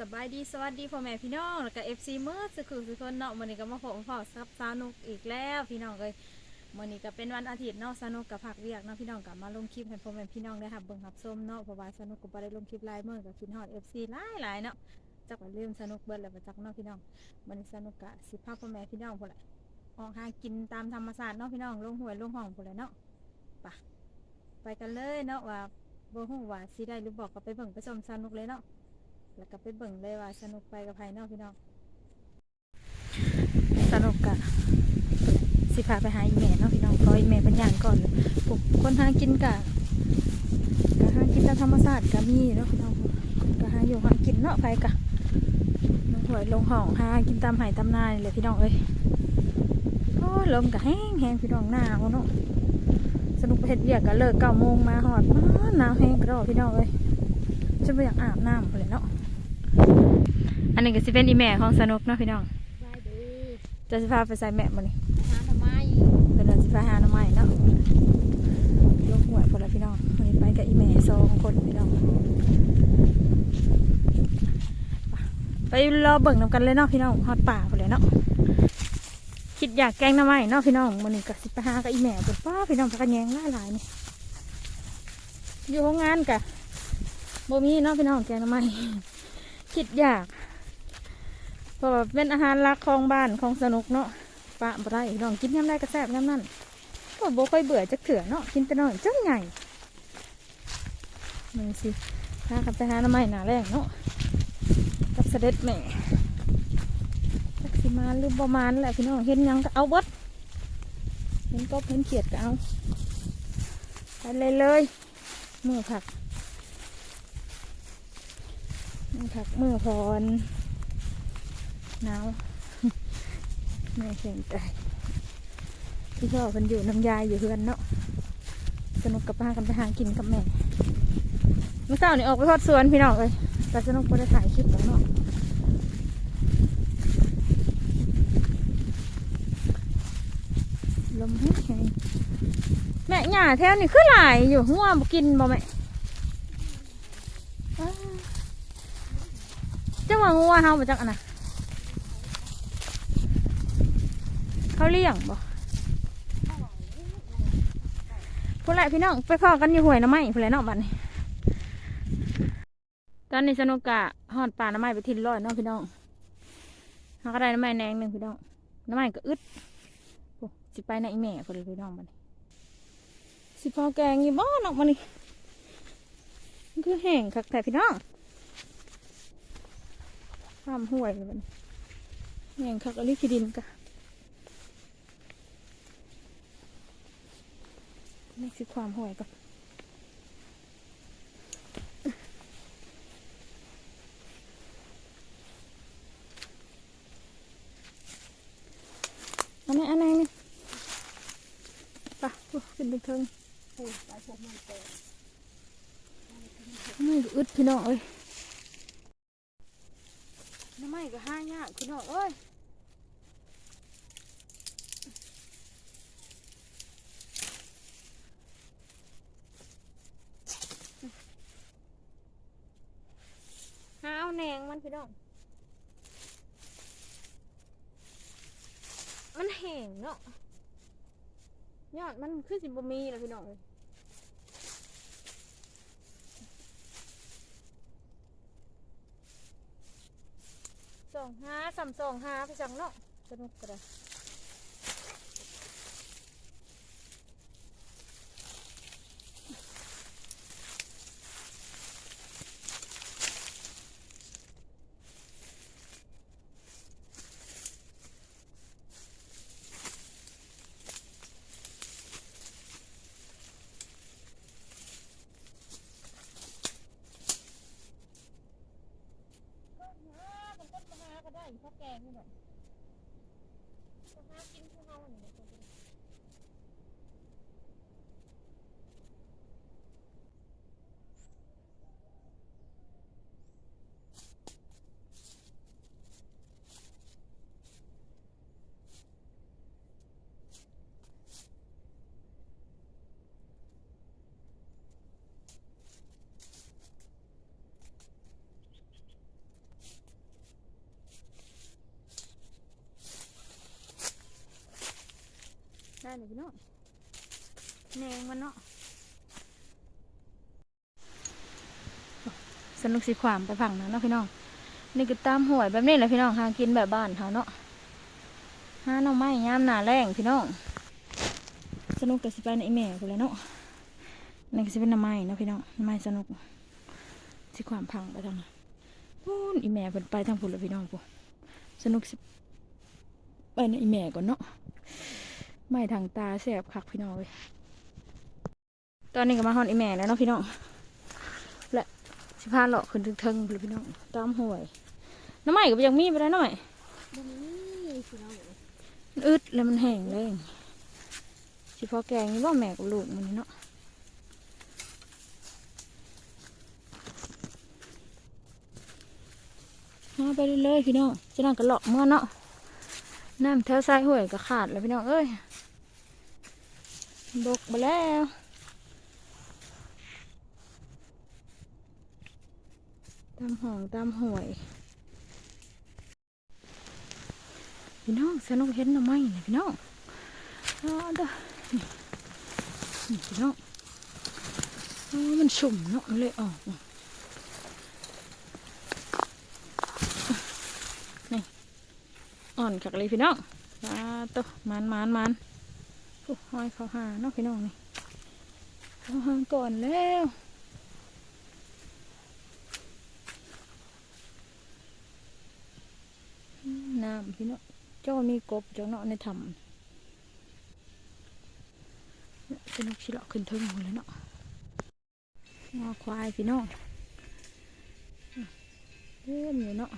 สบายดีสวัสดีพ่อแม่พี่น้องแล้วก็เอฟซีเมื่อสักครู่สุกคนเนาะมื้อนี้ก็มาพบพ่อซับสนุกอีกแล้วพี่น้องเลยมื้อนี้ก็เป็นวันอาทิตย์เนาะสนุกกับผักเวียกเนาะพี่น้องก็มาลงคลิปให้พ่อแม่พี่น้องได้รับเบิ่งรับชมเนาะเพราะว่าสนุกก็บ่ได้ลงคลิปหลายมื้อก็คิดฮอด FC หลายหลายเนาะจักว่าลืมสนุกเบิดแล้วบ่จักเนาะพี่น้องมื้อนี้สนุกก็สิพาพ่อแม่พี่น้องพุ่นแหละออกหากินตามธรรมชาติเนาะพี่น้องลงห้วยลงห้องพุ่นแหละเนาะไปไปกันเลยเนาะว่าบ่ฮู้ว่าสิได้หรือบ่ก็ไปเบิ่งไปชมสนุกเลยเนาะ แล้วก็ไปเบิ่งเลยว่าสนุกไปกับภายนอกพี่น้องสนุกกะสิพาไปหาอีแม่เนาะพี่น้องขออีแม่เป็นอย่างก่อนเลยปุ๊บคนหากินกะกะหากินตามธรรมชาติกะมีเนาะพี่น้องกะหาอยู่หากินเนาะไปกะลงหวยลงห้องหากินตามไห่ตามนานเลยพี่น้องเอ้ยโอ้ลมกะแห้งแห้งพี่น้องหนาวเนาะสนุกไปเฮ็ดเวียกกะเลิกเก้าโมงมาหอดมาหนาวแห้งกระโดดพี่น้องเอ้ยจะไปอยากอาบน้ำเลยเนาะ อันนี้ก็สิเป็นอีแม่ของสนุกเนาะพี่น้องได้ดีจะสิพาไปใส่แม่มานี่หาทำไมเป็นเราสิพาหาหน้ำใหม่เนาะลงหวยคนละพี่น้องวันนี้ไปกับอีแม่สองคนพี่น้องไปรอเบิ่งนำกันเลยเนาะพี่น้องฮอดป่าไปเลยเนาะคิดอยากแกงหน้ำใหม่เนาะพี่น้องวันนี้ก็สิไปหากับอีแม่เป็นป้าพี่น้องพักกันแยงหลายๆนี่อยู่ห้องงานกะบ่มีเนาะพี่น้องแกงหน้ำไม้ คิดอยากเพราะว่าเป็นอาหารหลักของบ้านของสนุกเนาะปะบ่ได้พี่น้องกินยำได้ก็แซ่บยำนั่นก็บ่ค่อยเบื่อจักเถื่อเนาะกินแต่น้อยจังใหญ่มึงสิพากันไปหาหน้ำไม้หนาแรกเนาะกับเสด็จแม่จักสิมาหรือบ่มานแหละพี่น้องเห็นยังก็เอาบดเห็นกบเห็นเขียดก็เอาไปเลยเลยมือผัก มือผักมือพรหนาวแม่เสียงใจพี่พ่อเพิ่นอยู่น้ำยายอยู่เพื่อนเนาะสนุกกับป้ากันไปหากินกับแม่เมื่อเช้านี่ออกไปทอดสวนพี่น้องเลยแต่สนุกไ่ได้ถ่ายคลิปแล้วเนาะลมแห้งแม่หย่าแถวนี่คือหลายอยู่หัวบ่กินบ่แม่อ้า จั งัวเฮามาจากอันน่ะเขาเลี้ยงบ่พูดแหละพี่น้องไปพ่อกันอยู่ห้วยน้ำไม้พูดแหละเนาะบัดนี้ ตอนนี้สนุกกะหอดป่าน้ำไม้ไปทิ้นร้อยเนาะพี่น้องเขาก็ได้น้ำไม้แนงหนึ่งพี่น้อง น้ำไม้ก็อึดโอ้สิไปในแม่พูดเลยพี่น้องบัดนี้สิพอแกงอยู่บ้านออกมานี่มันคือแห้งคักแต่พี่น้อง ความห่วยเลยมันแย่งคักอลิคิดินกะนี่คือความห่วยก่อนอันนี้อันไหนนี่ไปะขึ้นไปเทิงพูดไปพวกมันเตะไม่อึดพี่น้องเอ้ย น้ำไม่ก็ห้ายากพี่น้องเอ้ยหาเอาแหนงมันพี่น้อง มันแห้งเนาะยอดมันคือสิบมีแล้วพี่น้องเอ้ย องห้าสามสองห้าไปจังเนาะสนุกกระดามันต้นมะฮาก็ได้ เพร ได้เลยพี่น้องแนงมันเนาะสนุกสิขวามไปฝั่งนั้นเนาะพี่น้อง นี่ก็ตามหวยแบบนี้แหละพี่น้องหากินแบบบ้านเขาเนาะหาหน่อไม้ยามหนาแรงพี่น้อง สนุกกับสิไปในแม่กูแล้วเนาะนี่ก็สิเป็นหน่อไม้เนาะพี่น้องหน่อไม้สนุกสิความพังไปทางนั้นพูนอีแม่เพิ่นไปทางพุ่นแล้วพี่น้องปุ๊สนุกสิไปในอีแม่ก่อนเนาะ ไม่ทางตาแสบคักพี่น้องเลยตอนนี้ก็มาฮอนอีแม่แล้วเนาะพี่น้อง และสิพาเลาะขึ้นถึงเทิงเลยพี่น้องตามห้วย น้ำไม้ก็บ่ยังมีไปได้หน่อยบ่มีพี่น้องมันอึดแล้วมันแห้งเลยสิพอแกงนี่ว่าแม่กับลูกมันนี่เนาะมาไปเรื่อยๆพี่น้องจะนั่งกระหลอกเมื่อเนาะน้ำแถวซ้ายห้วยก็ขาดแล้วพี่น้องเอ้ย บกไปแล้วตามห้องตามห้วยพี่น้องสนุกเห็นหน่อไม้เลยพี่น้องอ๋อเด้อนี่พี่น้องอ๋อมันสุ่มเนาะเลยออกนี่อ่อนกักเลยพี่น้องมาตัวมันมันมัน หอยเขาหาเนาะพี่น้องนี่เขาหาก่อนแล้วน้ำพี่น้องเจ้ามีกบเจ้าเนาะในถ้ำสนุกชิลาะขึ้นเทิงหมดเลยเนาะงอควายพี่น้องเล่นอยู่เนาะ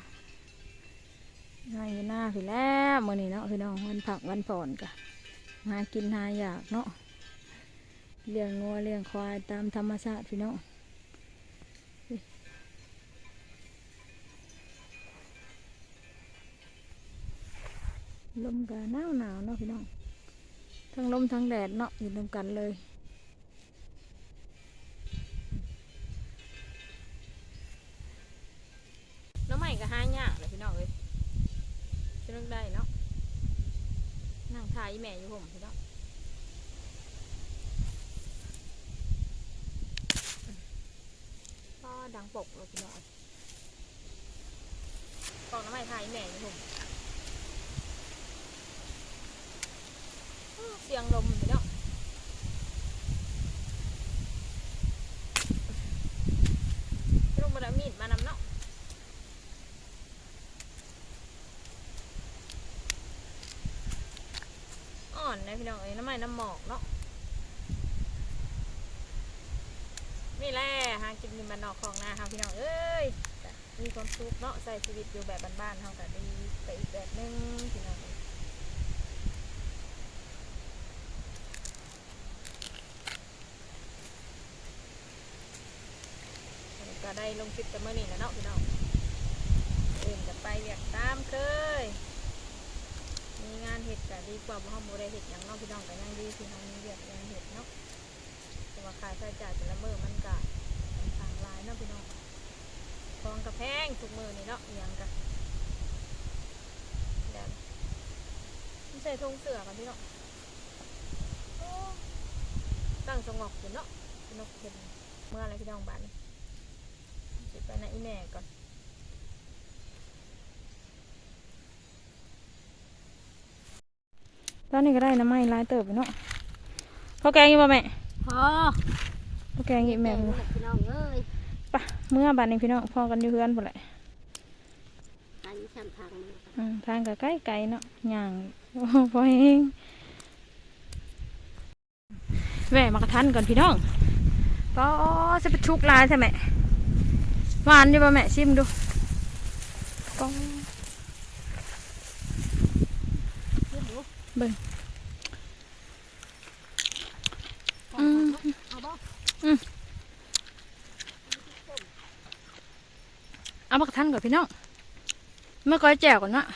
นายอยู่หน้าพี่แล้วมื่อนี้เนาะพี่น้องวันผักวันผ่อนกะ หากินหาอยากเนาะเลี้ยงงัวเลี้ยงควายตามธรรมชาติพี่น้องลมกะหนาวหนาวเนาะพี่น้องทั้งลมทั้งแดดเนาะอยู่รวมกันเลยน้องใหม่ก็หายากเลยพี่น้องเอ้ยจะนึกได้เนาะนั่งทายอี แม่อยู่ผมพี่น้องก็ดังปกเลยพี่น้องกองน้ำไม้ไทยแม่อยู่ผมเสียงลมมาดมีดมานำเนาะ อนนะพี่น้องเอ้ยน้ำมันน้ำหมอกเนาะนี่แหละหากินมีมันนอกของนาค่ะพี่น้องเอ้ยมีความสุขเนาะใส่ชีวิตอยู่แบบบ้านๆเฮาก็ดีไปอีกแบบหนึงพี่น้องก็ได้ลงคลิปกันเมื่อนี้แหล้วเนาะพี่น้องเอื่นจะไปอยากตามเคย มีงานเห็ดก็ดีกว่าบ่ห้องโมได้เห็ดอย่างเน้องพี่น้องก็ยังดีที่เรามีเรียกยังเห็ดเนาะแต่ว่าค่าใช้จ่ายแต่ละมื้อมันก็ค่อนข้างหลายเนาะพี่น้องทองกระแพงทุกมื้อนี่เนาะอหย่างกันเดี๋ยวมันใส่ทงเสือกันพี่น้องโอ้ตั้งสงบอยู่เนาะพี่นกเห็นเมื่อไรพี่น้องบ้านนี้สิไปนะอีแม่ก่อน ตอนนี้ก็ได้น้ำไม้ลายเติบไปเนาะพอแกงอยู่ป่ะแม่พอพอแกงอยู่แม่แม่พี่น้องเอ้ยปะเมื่อบานนี้พี่น้องพอกันอยู่เพื่อนหมดแหละอันนี้ช่ำทางมืออืมทางก็ใกล้ไกลเนาะย่างพอเองแม่มากระทันก่อนพี่น้องก็จะไปชุกลายใช่ไหมหวานอยู่ป่ะแม่ชิมดูก็ เดี๋ยวดู เบิ่งอืมอาบ่เอามากระทันก่อนพี่น้องเมื่อก้อยแจ่วก่อนเนาะ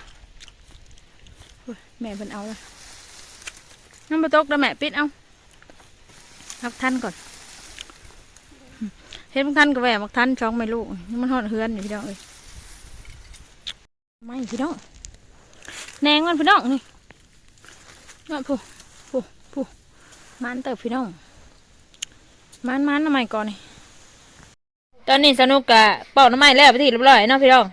แม่เพิ่นเอาละน้ำมาตกแล้วแม่ปิดเอามักทันก่อนเห็นมักทันก็แหวมักทันช่องไม่ลูกนี่มันหอดเฮือนอยู่พี่น้องเอ้ยไม่พี่น้องแนงมันพี่น้องนี่ นั่นผู้ผู้ผมันเติบพี่น้องมันมันทำไมก่อนนี่ตอนนี้สนุกกะเป่าน้ำมันแล้วไปที่เรียบร้อยเนาะพี่น้อง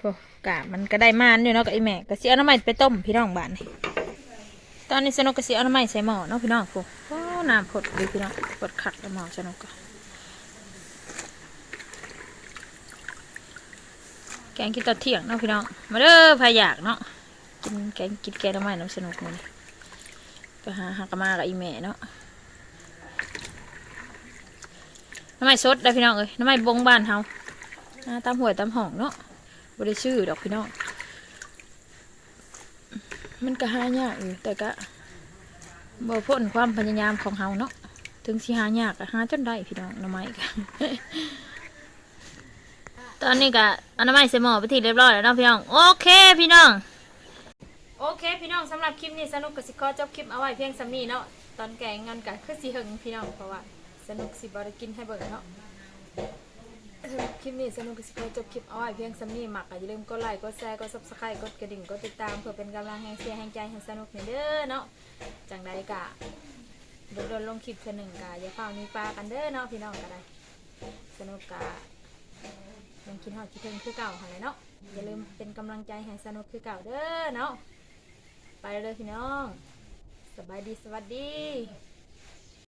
โอ้กะมันก็ได้มันอยู่เนาะกับไอแม่ก็เสียน้ำมันไปต้มพี่น้องบ้านนี่ตอนนี้สนุกก็เสียน้ำมันใส่หม้อเนาะพี่น้องโอ้โหน้ำผดดีพี่น้องผดขักแล้วหม้อสนุกก็แกงกินตอนเที่ยงเนาะพี่น้อง มาเด้อพายากเนาะ กินแกงกินแกงน้ำมันน้ำสนุกมัน ไปหาหากมากับอีแม่เนาะน้ำไมันสดได้พี่น้องเอ้ยน้ำไมันบงบ้านเฮาตามหวยตามห้องเนาะบ่ได้ชื่อดอกพี่น้องมันก็หายากอยู่แต่ก็บ่พ้นความพยายามของเฮาเนาะถึงสิหายากก็หาจนได้พี่น้องน้ำไมันตอนนี้ก็เอาน้ำมันใส่หม้อไปที่เรียบร้อยแล้วเนาะพี่น้องโอเคพี่น้อง โอเค พี่น้องสำหรับคลิปนี้สนุกกับสิขอจบคลิปเอาไว้เพียงสำนี้เนาะตอนแกงเงินกันคือสิหึงพี่น้องเพราะว่าสนุกสิบริกินให้เบิ่งเนาะสำหรับคลิปนี้สนุกกับสิขอจบคลิปเอาไว้เพียงสำนี้หมักอย่าลืมกดไลค์กดแชร์กดซับสไครต์กดกระดิ่งกดติดตามเพื่อเป็นกำลังแห่งเชียร์แห่งใจให้สนุกในเด้อเนาะจังใดกะโดนโดนลงคลิปเทื่อหนึ่งกะอย่าเฝ้ามีปลากันเด้อเนาะพี่น้องก็ได้สนุกกะยังคิดฮอดคิดถึงคือเก่าหั่นแหละเนาะอย่าลืมเป็นกำลังใจให้สนุกคือเก่าเด้อเนาะ ไปเลยพี่น้อง สบายดีสวัสดี